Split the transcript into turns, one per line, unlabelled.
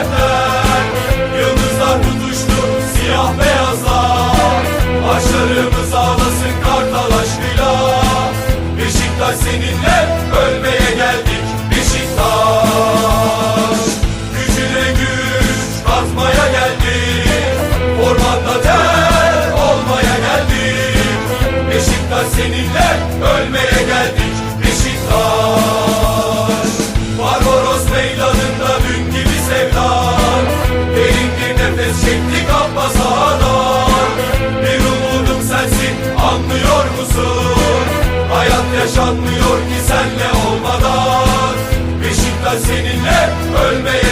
kalpler Yıldızlar tutuştu siyah beyazlar. Başlarımız ağlasın kartal aşkıyla? Beşiktaş seninle ölmeye geldik Beşiktaş. Gücüne güç katmaya geldik Ormanda ter olmaya geldik. Beşiktaş seninle ölmeye musun? Hayat yaşanmıyor ki senle olmadan Beşiktaş seninle ölmeye